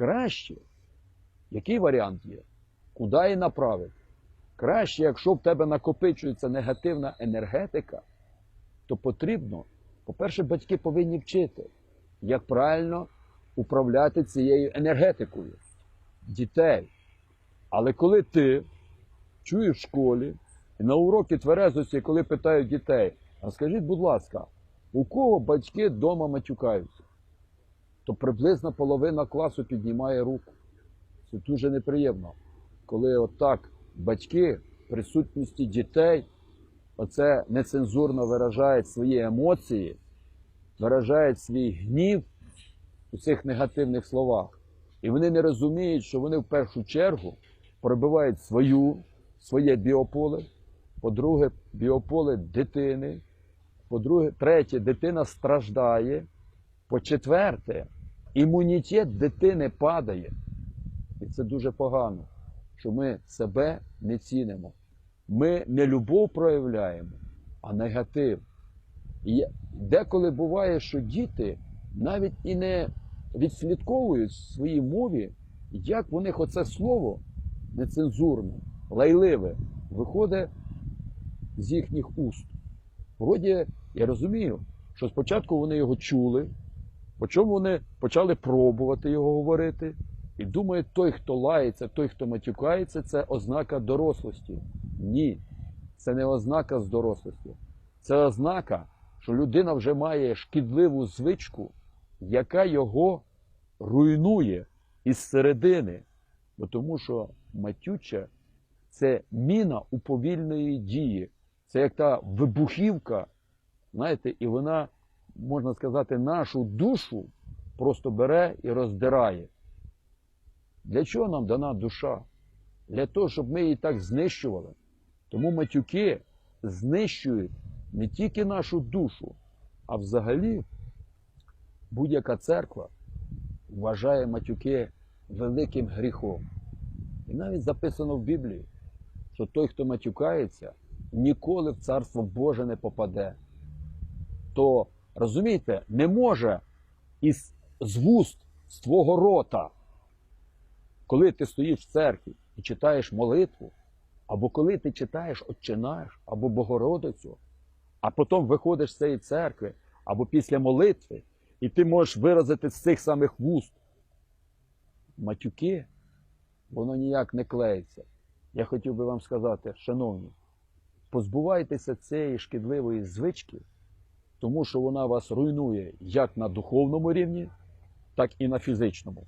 краще, який варіант є? Куди її направити? Краще, якщо в тебе накопичується негативна енергетика, то потрібно, по-перше, батьки повинні вчити, як правильно управляти цією енергетикою дітей. Але коли ти чуєш в школі і на уроки тверезості, коли питають дітей, а скажіть, будь ласка, у кого батьки вдома матюкаються? То приблизно половина класу піднімає руку. Це дуже неприємно, коли отак батьки в присутності дітей оце нецензурно виражають свої емоції, виражають свій гнів у цих негативних словах. І вони не розуміють, що вони в першу чергу пробивають свою, своє біополе, по-друге, біополе дитини, по-друге, третє, дитина страждає, по-четверте, імунітет дитини падає. І це дуже погано, що ми себе не цінимо. Ми не любов проявляємо, а негатив. І деколи буває, що діти навіть і не відслідковують в своїй мові, як в них оце слово нецензурне, лайливе, виходить з їхніх уст. Вроді, я розумію, що спочатку вони його чули, потім вони почали пробувати його говорити, і думають, той, хто лається, той, хто матюкається, це ознака дорослості. Ні, це не ознака з дорослості. Це ознака, що людина вже має шкідливу звичку, яка його руйнує із середини. Бо тому що матюча це міна уповільної дії. Це як та вибухівка, знаєте, і вона, можна сказати, нашу душу просто бере і роздирає. Для чого нам дана душа? Для того, щоб ми її так знищували. Тому матюки знищують не тільки нашу душу, а взагалі будь-яка церква вважає матюки великим гріхом. І навіть записано в Біблії, що той, хто матюкається, ніколи в Царство Боже не попаде. То, розумієте, не може із з вуст з твого рота, коли ти стоїш в церкві і читаєш молитву, або коли ти читаєш Отче наш, або Богородицю, а потім виходиш з цієї церкви, або після молитви, і ти можеш виразити з цих самих вуст матюки, воно ніяк не клеїться. Я хотів би вам сказати, шановні, позбувайтеся цієї шкідливої звички, тому що вона вас руйнує як на духовному рівні, так і на фізичному.